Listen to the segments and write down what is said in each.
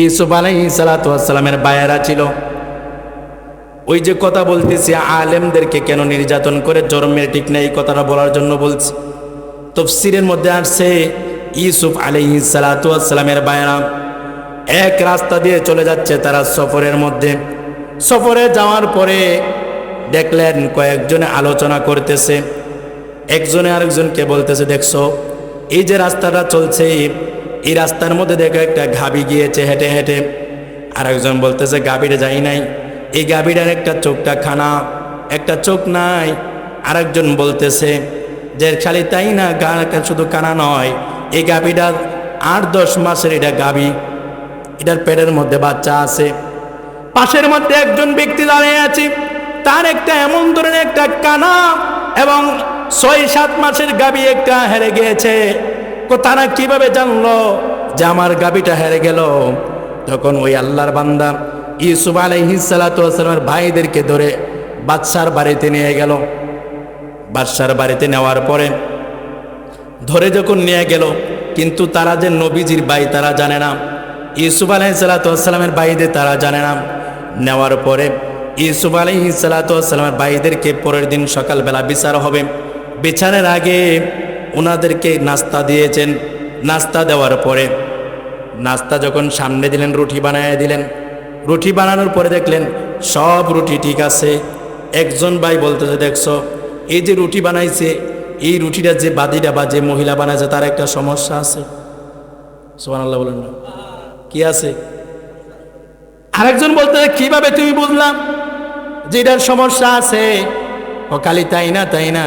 ইসুফ আলাই সালাতামের বায়েরা ছিল। ওই যে কথা বলতেছি, আলেমদেরকে কেন নির্যাতন করে জন্মের ঠিক নেই কথাটা বলার জন্য বলছি। তফসিরের মধ্যে আসছে, ইউসুফ আলী সালাতামের বায়না এক রাস্তা দিয়ে চলে যাচ্ছে তারা সফরের মধ্যে। সফরে যাওয়ার পরে দেখলেন কয়েকজনে আলোচনা করতেছে। একজনে আরেকজনকে বলতেছে, দেখছ, এই যে রাস্তাটা চলছে এই রাস্তার মধ্যে দেখো একটা ঘাবি গিয়েছে, হেঁটে হেঁটে। আরেকজন বলতেছে, গাভীরে যাই নাই। এই গাভীটার একটা চোখটা খানা, একটা চোখ নাই। আরেকজন বলতেছে, যে খালি তাই না গা শুধু কানা নয়, এই গাভীটা আট, দশ মাসের এটা গাবি এটার পেটের মধ্যে বাচ্চা আছে। পাশের মধ্যে একজন ব্যক্তি দাঁড়িয়ে আছে। তার একটা এমন ধরনের একটা কানা এবং ছয়, সাত মাসের গাবি একটা হেরে গিয়েছে। তারা কীভাবে জানলো যে আমার গাবিটা হেরে গেল? তখন ওই আল্লাহর বান্দা ইউসুফ আলহিসালামের ভাইদেরকে ধরে বাদশার বাড়িতে নিয়ে গেল। বাদশার বাড়িতে নেওয়ার পরে ধরে যখন নিয়ে গেল, কিন্তু তারা যে নবীজির ভাই তারা জানে না। ইউসুফ আলহিসাল্লামের ভাইদের তারা জানে না। নেওয়ার পরে ইউসুফ আলহি সালাতামের ভাইদেরকে পরের দিন সকালবেলা বিচার হবে। বিচারের আগে ওনাদেরকে নাস্তা দিয়েছেন। নাস্তা দেওয়ার পরে নাস্তা যখন সামনে দিলেন, রুটি বানায় দিলেন। রুটি বানানোর পরে দেখলেন, সব রুটি ঠিক আছে। একজন ভাই বলতেছে, দেখছ, এই যে রুটি বানাইছে, এই রুটিটা যে বাদিটা বা যে মহিলা বানাইছে, তার একটা সমস্যা আছে। সোমান আল্লাহ বলেন না। কি আছে? আরেকজন বলতে কীভাবে তুমি বুঝলাম যে এটার সমস্যা আছে? ও কালি তাই না তাই না।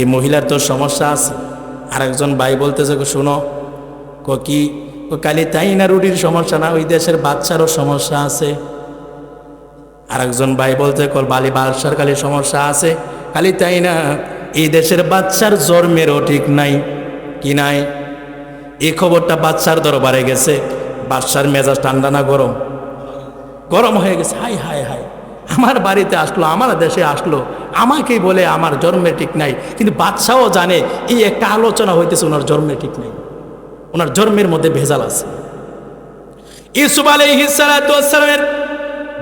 এই মহিলার তো সমস্যা আছে। আরেকজন ভাই বলতেছে শুনো ক কি খালি তাই না রুটির সমস্যা না? ওই দেশের বাচ্চারও সমস্যা আছে। আরেকজন ভাই বলতে কল বালি বাদশার খালি সমস্যা আছে। খালি তাই না, এই দেশের বাচ্চার জন্মেরও ঠিক নাই। কি নাই? এই খবরটা বাচ্চার দরবারে গেছে। বাচ্চার মেজাজ ঠান্ডা না গরম? গরম হয়ে গেছে। হাই হাই হাই আমার বাড়িতে আসলো, আমার দেশে আসলো। আমাকেই বলে আমার জন্মে ঠিক নাই, কিন্তু বাচ্চাও জানে এই একটা আলোচনা হইতেছে ওনার জন্মে ঠিক নাই। ওনার জন্মের মধ্যে ভেজাল আছে। ইসুফ আলহিসালামের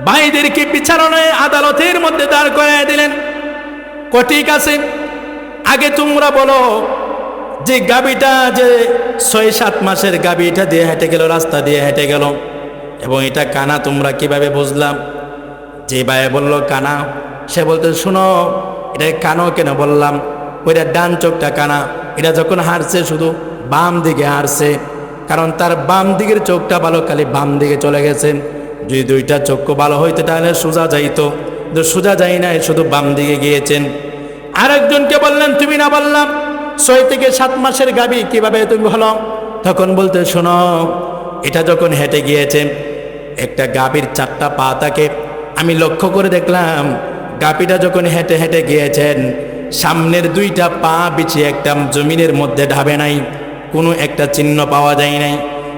ভাইদেরকে বিচারণায় আদালতের মধ্যে দাঁড় করাই দিলেন। ক, ঠিক আছে, আগে তোমরা বলো যে গাবিটা যে ছয় সাত মাসের গাবিটা দিয়ে হেঁটে গেল, রাস্তা দিয়ে হেঁটে গেল, এবং এটা কানা তোমরা কীভাবে বুঝলাম? যে ভাই বলল, কানা সে বলতে, শুনো, এটা কানো কেন বললাম? ওইটা ডান চোখটা কানা। এটা যখন হারছে, শুধু বাম দিকে হারছে। কারণ তার বাম দিকের চোখটা ভালো, খালি বাম দিকে চলে গেছে। যদি দুইটা চক্ষু ভালো হইতো, তাহলে সোজা যাইতো। সোজা যাই নাই, শুধু বাম দিকে গিয়েছেন। আরেকজনকে বললেন, তুমি না বললাম, ছয় থেকে সাত মাসের গাবি কীভাবে তুমি হলো? তখন বলতে, শোনো, এটা যখন হেঁটে গিয়েছে, একটা গাভীর চারটা পা থাকে, আমি লক্ষ্য করে দেখলাম গাপিটা যখন হেঁটে হেঁটে গিয়েছেন, সামনের দুইটা পা বিছিয়ে একটা জমিনের মধ্যে ঢাবে নাই, কোনো একটা চিহ্ন পাওয়া যায় নাই।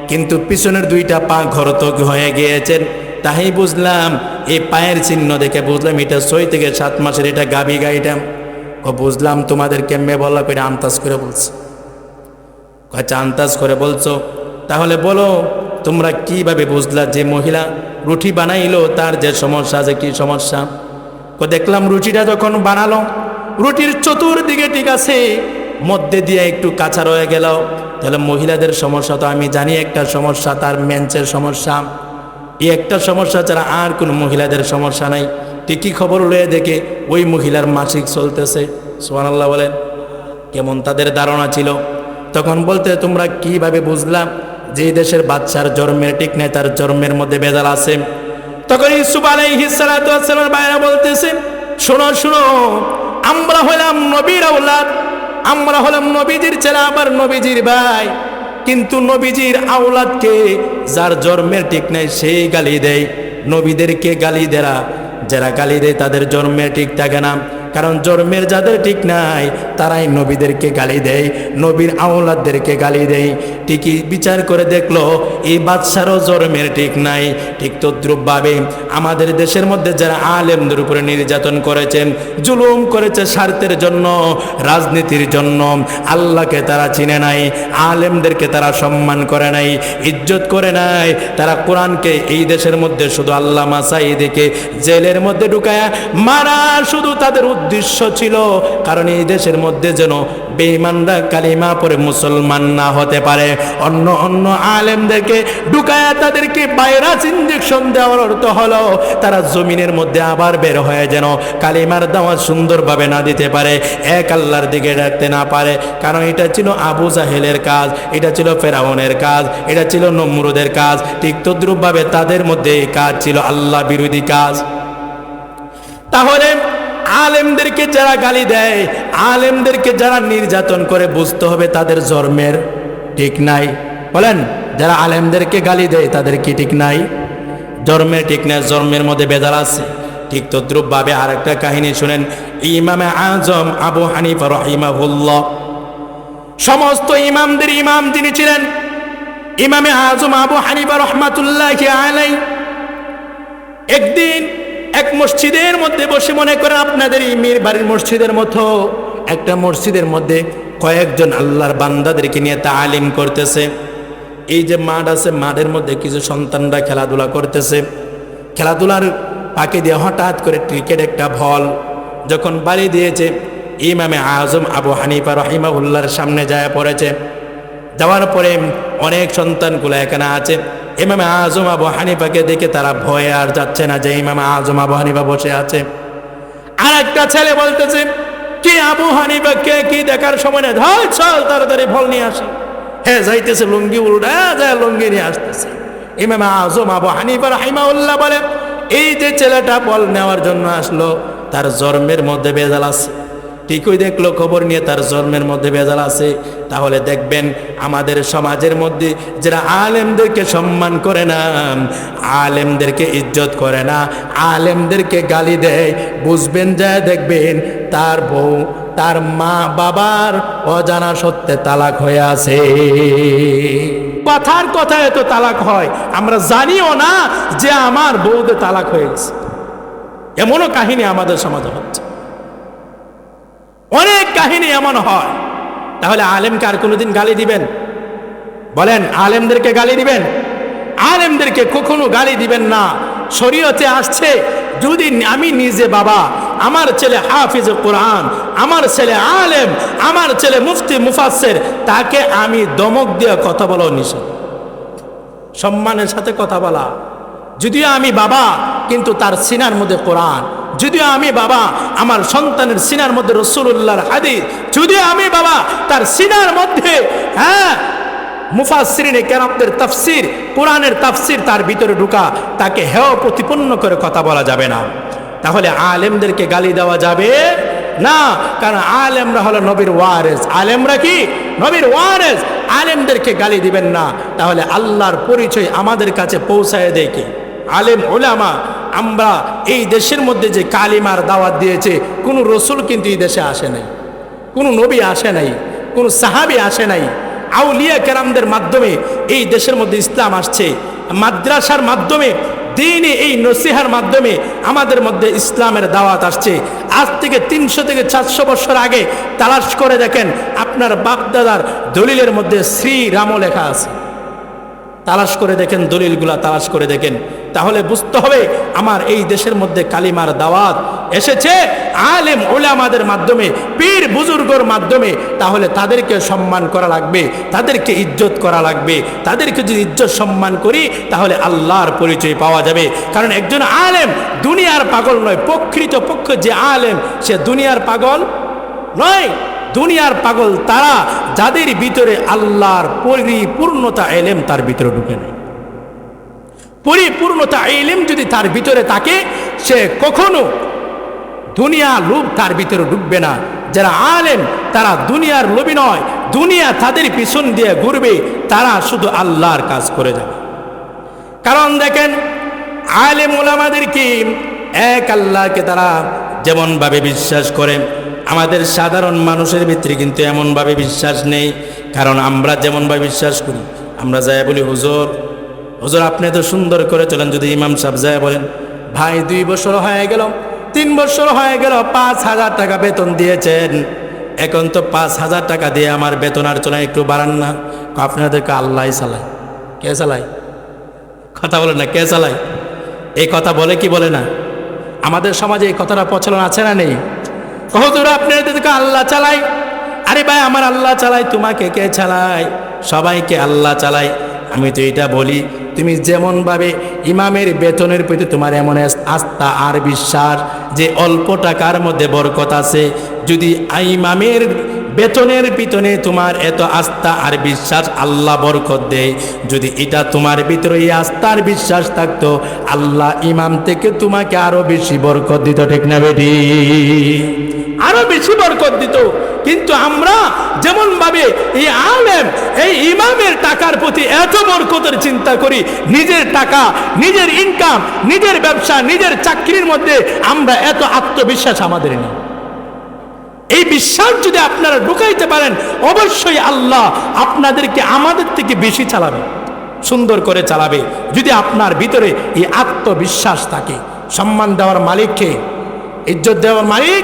কিন্তু পিছনের দুইটা পা ঘরতক হয়ে গিয়েছেন। তাই বুঝলাম এই পায়ের চিহ্ন দেখে বুঝলাম, এটা ছয় থেকে সাত মাসের এটা গাবি গাইটা। ও বুঝলাম, তোমাদের কেমনে বললা করে আন্তাজ করে বলছে। আচ্ছা আন্তাজ করে বলছো। তাহলে বলো, তোমরা কীভাবে বুঝলা যে মহিলা রুটি বানাইলো, তার যে সমস্যা আছে, কি সমস্যা? দেখলাম রুটিটা যখন বানালো, রুটির চতুর্দিকে ঠিক আছে, মধ্যে দিয়ে একটু কাঁচা রয়ে গেল। তাহলে মহিলাদের সমস্যা তো আমি জানি, একটা সমস্যা তার মেন্সের সমস্যা। এই একটা সমস্যা ছাড়া আর কোনো মহিলাদের সমস্যা নাই। ঠিকই খবর লয়ে দেখে ওই মহিলার মাসিক চলতেছে। সোহানাল্লাহ বলেন, কেমন তাদের ধারণা ছিল? তখন বলতে, তোমরা কীভাবে বুঝলাম যে দেশের বাচ্চার জন্মের, ঠিক নেই, তার জন্মের মধ্যে বেজাল আছে? তখন ইসুফ আলাইহিসালামের বাইরা বলতেছে, শোনো শোনো, আমরা হলাম নবীর আউলাদ আমরা হলাম নবীজির ছেলে, আবার নবীজির ভাই। কিন্তু নবীজির আউলাদকে যার জন্মের ঠিক নেই সেই গালি দেয়। নবীদেরকে গালি দেরা যারা গালি দেয় তাদের জন্মে ঠিক থাকে না। কারণ জন্মের যাদের ঠিক নাই, তারাই নবীদেরকে গালি দেয়, নবীর আওলাদদেরকে গালি দেয়। ঠিকই বিচার করে দেখল, এই বাদশারও জন্মের ঠিক নাই। ঠিক তদ্রুপভাবে আমাদের দেশের মধ্যে যারা আলেমদের উপরে নির্যাতন করেছেন, জুলুম করেছে স্বার্থের জন্য, রাজনীতির জন্য, আল্লাহকে তারা চিনে নাই, আলেমদেরকে তারা সম্মান করে নাই, ইজ্জত করে নাই। তারা কোরআনকে এই দেশের মধ্যে শুধু আল্লাহ মাসাইদিকে জেলের মধ্যে ঢুকায়া মারা, শুধু তাদের উদ্দেশ্য ছিল, কারণ এই দেশের মধ্যে যেন বেঈমানরা কালিমা পরে মুসলমান না হতে পারে। অন্য অন্য আলেমদেরকে ঢুকায়া তাদেরকে ভাইরাস ইঞ্জেকশন দেওয়ার অর্থ হলো, তারা জমিনের মধ্যে আবার বের হয়ে যেন কালিমার দাওয়াত সুন্দরভাবে না দিতে পারে, এক আল্লাহর দিকে ডাকতে না পারে। কারণ এটা ছিল আবু জাহেলের কাজ, এটা ছিল ফেরাউনের কাজ, এটা ছিল নমরুদের কাজ। ঠিক তদ্রুপভাবে তাদের মধ্যে এই কাজ ছিল আল্লাহ বিরোধী কাজ। তাহলে আলেমদেরকে যারা গালি দেয়, আলেমদেরকে যারা নির্যাতন করে বুঝতে হবে তাদের জন্মের ঠিক নাই। বলেন, যারা আলেমদেরকে গালি দেয়, তাদের কি ঠিক নাই? জন্মের ঠিক নাই, জন্মের মধ্যে বেদার আছে। ঠিক তদ্রুপভাবে আর একটা কাহিনী শুনেন, ইমামে আজম আবু হানিফা রহিমাহুল্লাহ। সমস্ত ইমামদের ইমাম তিনি ছিলেন। ইমামে আজম আবু হানিফা রহমাতুল্লাহ আলাই একদিন এক মসজিদের মধ্যে বসে মনে করেন আপনাদের এই মীর বাড়ির মসজিদের মতো। একটা মসজিদের মধ্যে কয়েকজন আল্লাহর বান্দাদেরকে নিয়ে তালিম করতেছে। এই যে মাঠ আছে, মাঠের মধ্যে কিছু সন্তানরা খেলাধুলা করতেছে। খেলাধুলার পাকে দিয়ে হঠাৎ করে ক্রিকেট একটা ভল যখন বাড়ি দিয়েছে, ইমামে আজম আবু হানিফা রহিমাউল্লাহর সামনে যায় পড়েছে। যাওয়ার পরে অনেক সন্তানগুলো এখানে আছে। ইমামে আজম আবু হানিফাকে দেখে তারা ভয়ে আর যাচ্ছে না যে ইমামে আজম আবু হানিফা বসে আছে। আর একটা ছেলে বলতেছে, কি আবু হানিফা কে কি দেখার সময় নেই? ধর, চল তাড়াতাড়ি ফল নিয়ে আসি। হ্যাঁ যাইতেছে, লুঙ্গি উল্টা যায় লুঙ্গি নিয়ে আসতেছে। ইমামে আজম আবু হানিফা রাহিমাউল্লাহ বলে, এই যে ছেলেটা বল নেওয়ার জন্য আসলো, তার জন্মের মধ্যে বেজাল আছে। ঠিকই দেখল, খবর নিয়ে তার জন্মের মধ্যে ভেজাল আছে। তাহলে দেখবেন আমাদের সমাজের মধ্যে যারা আলেমদেরকে সম্মান করে না, আলেমদেরকে ইজ্জত করে না, আলেমদেরকে গালি দেয়, বুঝবেন যায় দেখবেন তার বউ, তার মা বাবার অজানা সত্ত্বে তালাক হয়ে আছে। কথার কথা এত তালাক হয়, আমরা জানিও না যে আমার বউদের তালাক হয়ে গেছে। এমনও কাহিনী আমাদের সমাজে হচ্ছে। অনেক কাহিনী এমন হয়। তাহলে আলেমকে আর কোনোদিন গালি দিবেন? বলেন, আলেমদেরকে গালি দিবেন? আলেমদেরকে কখনো গালি দিবেন না। শরীয়তে আসছে, যদি আমি নিজে বাবা, আমার ছেলে হাফিজ কোরআন, আমার ছেলে আলেম, আমার ছেলে মুফতি মুফাসের তাকে আমি দমক দিয়ে কথা বলা নিষেধ। সম্মানের সাথে কথা বলা। যদিও আমি বাবা, কিন্তু তার সিনার মধ্যে কোরআন। যদিও আমি বাবা, আমার সন্তানের সিনার মধ্যে রসুল্লাহর হাদিস, যদিও আমি বাবা, তার সিনার মধ্যে হ্যাঁ মুফাসিরিনে কেরামদের তাফসির, কোরআনের তাফসির তার ভিতরে ঢুকা, তাকে হেয় প্রতিপন্ন করে কথা বলা যাবে না। তাহলে আলেমদেরকে গালি দেওয়া যাবে না, কারণ আলেমরা হলো নবীর ওয়ারেস। আলেমরা কি? নবীর ওয়ারেস। আলেমদেরকে গালি দিবেন না। তাহলে আল্লাহর পরিচয় আমাদের কাছে পৌঁছায় কি? আলেম ওলামা আমরা এই দেশের মধ্যে যে কালিমার দাওয়াত দিয়েছে, কোনো রসুল কিন্তু এই দেশে আসে নাই, কোনো নবী আসে নাই, কোনো সাহাবি আসে নাই। আউলিয়া কেরামদের মাধ্যমে এই দেশের মধ্যে ইসলাম আসছে। মাদ্রাসার মাধ্যমে, দিনে এই নসিহার মাধ্যমে আমাদের মধ্যে ইসলামের দাওয়াত আসছে। আজ থেকে তিনশো থেকে চারশো বছর আগে তালাশ করে দেখেন, আপনার বাপদাদার দলিলের মধ্যে শ্রীরাম লেখা আছে। তালাশ করে দেখেন, দলিলগুলা তালাশ করে দেখেন। তাহলে বুঝতে হবে আমার এই দেশের মধ্যে কালিমার দাওয়াত এসেছে। আলেম ওলামাদের মাধ্যমে, পীর বুজুর্গর মাধ্যমে, তাহলে তাদেরকে সম্মান করা লাগবে, তাদেরকে ইজ্জত করা লাগবে। তাদেরকে যদি ইজ্জত সম্মান করি, তাহলে আল্লাহর পরিচয় পাওয়া যাবে। কারণ একজন আলেম দুনিয়ার পাগল নয় প্রকৃত পক্ষ যে আলেম, সে দুনিয়ার পাগল নয়। দুনিয়ার পাগল তারা, যাদের ভিতরে আল্লাহর পরিপূর্ণতা এলেম, তার ভিতরে ঢুকে নেয় পরিপূর্ণতা এলেম যদি তার ভিতরে থাকে, সে কখনো দুনিয়া লোভ তার ভিতরে ঢুকবে না। যারা আলেম, তারা দুনিয়ার লোভী নয়। দুনিয়া তাদের পিছন দিয়ে ঘুরবে, তারা শুধু আল্লাহর কাজ করে যাবে। কারণ দেখেন, আলেম ওলামাদেরকে এক আল্লাহকে তারা যেমনভাবে বিশ্বাস করে, আমাদের সাধারণ মানুষের ভিতরে কিন্তু এমনভাবে বিশ্বাস নেই। কারণ আমরা যেমনভাবে বিশ্বাস করি, আমরা যাই বলি, হুজুর হুজুর, আপনি তো সুন্দর করে চলেন, যদি ইমাম সাহেব যায় বলেন, ভাই, দুই বছর হয়ে গেল, তিন বছর হয়ে গেল, পাঁচ হাজার টাকা বেতন দিয়েছেন। এখন তো পাঁচ হাজার টাকা দিয়ে আমার বেতন আর চলে একটু বাড়ান না। আপনাদেরকে আল্লাহ চালায়। কে চালায়? কথা বলে না, কে চালায়? এই কথা বলে কি বলে না? আমাদের সমাজে এই কথাটা প্রচলন আছে না নেই? হুজুর আপনাদেরকে আল্লাহ চালাই আরে ভাই, আমার আল্লাহ চালাই তোমাকে কে চালায়? সবাইকে আল্লাহ চালাই আমি তো এটা বলি তুমি যেমনভাবে ইমামের বেতনের প্রতি তোমার এমন আস্থা আর বিশ্বাস যে অল্প টাকার মধ্যে বরকত আছে, যদি ইমামের বেতনের পিতনে তোমার এত আস্থা আর বিশ্বাস আল্লাহ বরকত দেয়, যদি এটা তোমার ভিতরে এই আস্থা আর বিশ্বাস থাকতো, আল্লাহ ইমাম থেকে তোমাকে আরও বেশি বরকত দিত, ঠিক না বেটি? আরও বেশি বরকত দিত। কিন্তু আমরা যেমন ভাবে এই আলেম, এই ইমামের টাকার প্রতি এত বরকতের চিন্তা করি, নিজের টাকা, নিজের ইনকাম নিজের ব্যবসা, নিজের চাকরির মধ্যে আমরা এত আত্মবিশ্বাস আমাদের নেই। এই বিশ্বাস যদি আপনারা ঢুকাইতে পারেন, অবশ্যই আল্লাহ আপনাদেরকে আমাদের থেকে বেশি চালাবে, সুন্দর করে চালাবে, যদি আপনার ভিতরে এই আত্মবিশ্বাস থাকে। সম্মান দেওয়ার মালিককে, ইজ্জত দেওয়ার মালিক